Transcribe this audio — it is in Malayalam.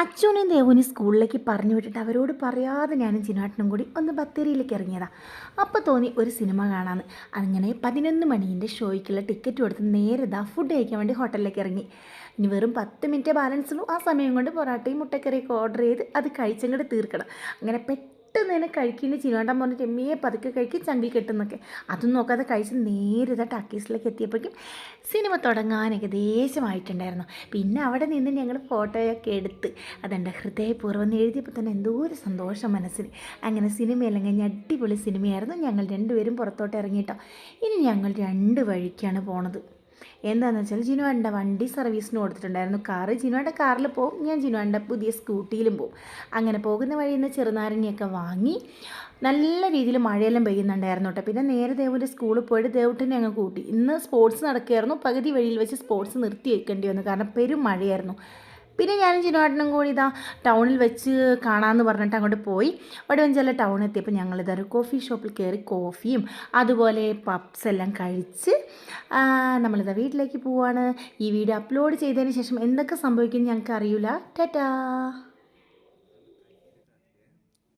അച്ഛനെയും ദേവനും സ്കൂളിലേക്ക് പറഞ്ഞു വിട്ടിട്ട് അവരോട് പറയാതെ ഞാനും ചിനാട്ടനും കൂടി ഒന്ന് ബത്തേരിയിലേക്ക് ഇറങ്ങിയതാണ് അപ്പോൾ തോന്നി ഒരു സിനിമ കാണാമെന്ന് അങ്ങനെ പതിനൊന്ന് മണീന്റെ ഷോയ്ക്കുള്ള ടിക്കറ്റ് കൊടുത്ത് നേരെ ദാ ഫുഡ് കഴിക്കാൻ വേണ്ടി ഹോട്ടലിലേക്ക് ഇറങ്ങി. ഇനി വെറും പത്ത് മിനിറ്റ് ബാലൻസ് ഉള്ളൂ. ആ സമയം കൊണ്ട് പൊറാട്ടയും മുട്ടക്കറിയൊക്കെ ഓർഡർ ചെയ്ത് അത് കഴിച്ചങ്ങോട്ട് തീർക്കണം. അങ്ങനെ പെട്ടെന്ന് തന്നെ കഴിക്കുന്ന ചിനുവേണ്ടാൻ പറഞ്ഞിട്ട് എമ്മയെ പതുക്കെ കഴിക്കും ചങ്കി കെട്ടുന്നൊക്കെ അതും നോക്കാതെ കഴിച്ച് നേരെ ഇതാ ടാക്കീസിലേക്ക് എത്തിയപ്പോഴേക്കും സിനിമ തുടങ്ങാൻ ഏകദേശമായിട്ടുണ്ടായിരുന്നു. പിന്നെ അവിടെ നിന്ന് ഞങ്ങൾ ഫോട്ടോയൊക്കെ എടുത്ത് അതെന്റെ ഹൃദയപൂർവം എഴുതിയപ്പോൾ തന്നെ എന്തോ ഒരു സന്തോഷം മനസ്സിൽ. അങ്ങനെ സിനിമയെല്ലാം കഴിഞ്ഞ് അടിപൊളി സിനിമയായിരുന്നു. ഞങ്ങൾ രണ്ടുപേരും പുറത്തോട്ട് ഇറങ്ങിയിട്ടോ ഇനി ഞങ്ങൾ രണ്ട് വഴിക്കാണ് പോണത്. എന്താണെന്ന് വെച്ചാൽ ജിനുവാന്റെ വണ്ടി സർവീസിന് കൊടുത്തിട്ടുണ്ടായിരുന്നു. കാറ് ജിനുവാന്റെ കാറിൽ പോകും ഞാൻ ജിനുവാന്റെ പുതിയ സ്കൂട്ടിയിലും പോകും അങ്ങനെ പോകുന്ന വഴിയിൽ നിന്ന് ചെറുനാരങ്ങയൊക്കെ വാങ്ങി നല്ല രീതിയിൽ മഴയെല്ലാം പെയ്യുന്നുണ്ടായിരുന്നു കേട്ടോ. പിന്നെ നേരെ ദേവന്റെ സ്കൂളിൽ പോയിട്ട് ദേവട്ടിനെ അങ്ങ് കൂട്ടി. ഇന്ന് സ്പോർട്സ് നടക്കുകയായിരുന്നു. പകുതി വഴിയിൽ വെച്ച് സ്പോർട്സ് നിർത്തി വെക്കേണ്ടി വന്നു. കാരണം പെരും മഴയായിരുന്നു. പിന്നെ ഞാനും ചിനുവാട്ടനും കൂടി ഇതാ ടൗണിൽ വെച്ച് കാണാമെന്ന് പറഞ്ഞിട്ട് അങ്ങോട്ട് പോയി. വടുവഞ്ചല ടൗൺ എത്തിയപ്പോൾ ഞങ്ങളിതാ ഒരു കോഫി ഷോപ്പിൽ കയറി കോഫിയും അതുപോലെ പപ്സ് എല്ലാം കഴിച്ച് നമ്മളിതാ വീട്ടിലേക്ക് പോവാണ്. ഈ വീഡിയോ അപ്ലോഡ് ചെയ്തതിന് ശേഷം എന്തൊക്കെ സംഭവിക്കും ഞങ്ങൾക്ക് അറിയില്ല ടാറ്റാ!